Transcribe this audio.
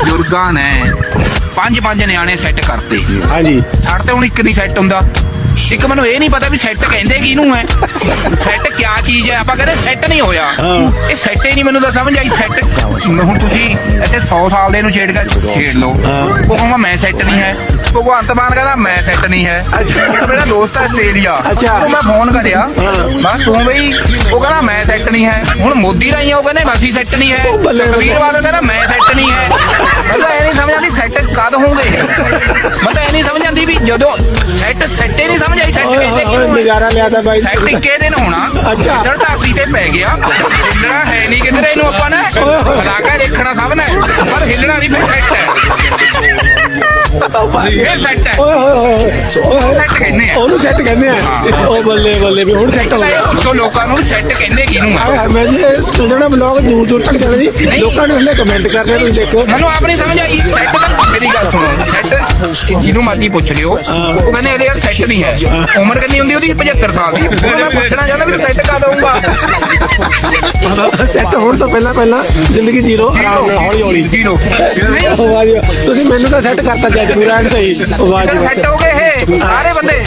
ਬਜ਼ੁਰਗਾਂ ਨੇ ਪੰਜ ਪੰਜ ਨਿਆਣੇ ਸੈੱਟ ਕਰਤੇ। ਹਾਂਜੀ। ਸਾਡੇ ਤੇ ਹੁਣ ਇੱਕ ਨਹੀਂ ਸੈੱਟ ਹੁੰਦਾ। ਇੱਕ ਮੈਨੂੰ ਇਹ ਨਹੀਂ ਪਤਾ ਵੀ ਸੈੱਟ ਕਹਿੰਦੇ ਕਿਹਨੂੰ ਹੈ। ਸੈੱਟ ਕਿਆ ਚੀਜ਼ ਹੈ? ਆਪਾਂ ਕਹਿੰਦੇ ਸੈੱਟ ਨਹੀਂ ਹੋਇਆ। ਇਹ ਸੈੱਟ ਹੀ ਨਹੀਂ ਮੈਨੂੰ ਤਾਂ ਸਮਝ ਆਈ ਸੈੱਟ ਹੁਣ ਤੁਸੀਂ ਇੱਥੇ 100 ਸਾਲ ਦੇ ਨੂੰ ਛੇੜ ਕੇ ਛੇੜ ਲਓ। ਉਹ ਕਹਿੰਦਾ ਮੈਂ ਸੈੱਟ ਨਹੀਂ ਹੈ। ਭਗਵੰਤ ਮਾਨ ਕਹਿੰਦਾ ਮੈਂ ਸੈੱਟ ਨਹੀਂ ਹੈ। ਇੱਕ ਮੇਰਾ ਦੋਸਤ ਹੈ ਆਸਟ੍ਰੇਲੀਆ। ਉਹਨੂੰ ਮੈਂ ਫੋਨ ਕਰਿਆ। ਮੈਂ ਤੂੰ ਬਈ ਉਹ ਕਹਿੰਦਾ ਮੈਂ ਸੈੱਟ ਨਹੀਂ ਹੈ। ਹੁਣ ਮੋਦੀ ਰਾਈ ਉਹ ਕਹਿੰਦੇ ਅਸੀਂ ਸੈੱਟ ਨਹੀਂ ਹੈ। ਉਹ। ਕਬੀਰ ਵਾਲਾ ਕਹਿੰਦਾ ਮੈਂ ਸੈੱਟ ਨਹੀਂ ਹੈ। ਕਦ ਹੋਣਗੇ। ਮਤਲਬ ਇਹ ਨਹੀਂ ਸਮਝ ਆਉਂਦੀ ਵੀ ਜਦੋਂ ਸੈੱਟ ਸੈੱਟੇ ਨਹੀਂ ਸਮਝ ਆਈ ਸੈੱਟ ਕਹਿੰਦੇ ਹੋਏ ਹੋਏ ਕਿਹਨੂੰ ਹੈ ਨਜ਼ਾਰਾ ਲਿਆ ਤਾਂ ਬਾਈ। ਸੈੱਟ ਇੱਕੇ ਦਿਨ ਹੋਣਾ? ਅੱਛਾ। ਜਦੋਂ ਧਰਤੀ ਤੇ ਪੈ ਗਿਆ। ਹਿੱਲਣਾ ਹੈ ਨਹੀਂ ਕਿਧਰੇ ਇਹਨੂੰ ਆਪਾਂ ਨੇ। ਬਲਾਕਾ ਦੇਖਣਾ ਸਭ ਨੇ। ਪਰ ਹਿੱਲਣਾ ਨਹੀਂ ਫਿਰ ਸੈੱਟ ਹੈ। ਇਹ ਸੈੱਟ ਹੈ। ਓਏ ਹੋਏ ਹੋਏ ਓਏ। ਸੈੱਟ ਕਹਿੰਦੇ ਆ। ਉਹਨੂੰ ਸੈੱਟ ਕਹਿੰਦੇ ਆ। ਉਹ ਬੱਲੇ ਬੱਲੇ ਵੀ ਹੁਣ ਸੈੱਟ ਹੋ ਗਿਆ। ਪੁੱਛੋ ਲੋਕਾਂ ਨੂੰ ਸੈੱਟ ਕਹਿੰਦੇ ਕਿਹਨੂੰ ਆਏ ਆ ਹਾਏ ਮੈਂ ਜੀ ਇਹ ਚੱਲਣਾ ਬਲੌਗ ਦੂਰ ਦੂਰ ਤੱਕ ਚੱਲਣਾ। ਜੀ ਲੋਕਾਂ ਨੇ ਹਲੇ ਕਮੈਂਟ ਕਰਨੇ ਤੁਸੀਂ ਦੇਖੋ। ਮੈਨੂੰ ਆਪ ਨਹੀਂ ਸਮਝ ਆਈ। ਤਾਂ ਗੱਲ ਸੁਣੋ ਸੈੱਟ ਜਿਹਨੂੰ ਮਰਜ਼ੀ ਪੁੱਛ ਲਿਓ। ਉਹ ਕਹਿੰਦੇ ਇਹਦੇ ਯਾਰ ਸੈੱਟ ਨਹੀਂ ਹੈ। ਉਮਰ ਕਿੰਨੀ ਹੁੰਦੀ ਉਹਦੀ? 75 ਸਾਲ ਦੀ। ਮੈਂ ਪੁੱਛਣਾ ਚਾਹੁੰਦਾ ਵੀ ਸੈੱਟ ਕਾ ਦਊਂਗਾ। ਸੈੱਟ ਹੋਣ ਤੋਂ ਪਹਿਲਾਂ ਪਹਿਲਾਂ ਜ਼ਿੰਦਗੀ ਜੀਰੋ। ਆਰਾਮ ਨਾਲ ਹੌਲੀ। ਹੌਲੀ ਜ਼ੀਰੋ। ਤੁਸੀਂ ਮੈਨੂੰ ਤਾਂ ਸੈੱਟ ਕਰਤਾ ਜੱਜ ਪੂਰਾ ਸਹੀ। ਵਾਹ ਜੀ ਸੈੱਟ ਹੋ। ਗਏ ਸਾਰੇ ਬੰਦੇ।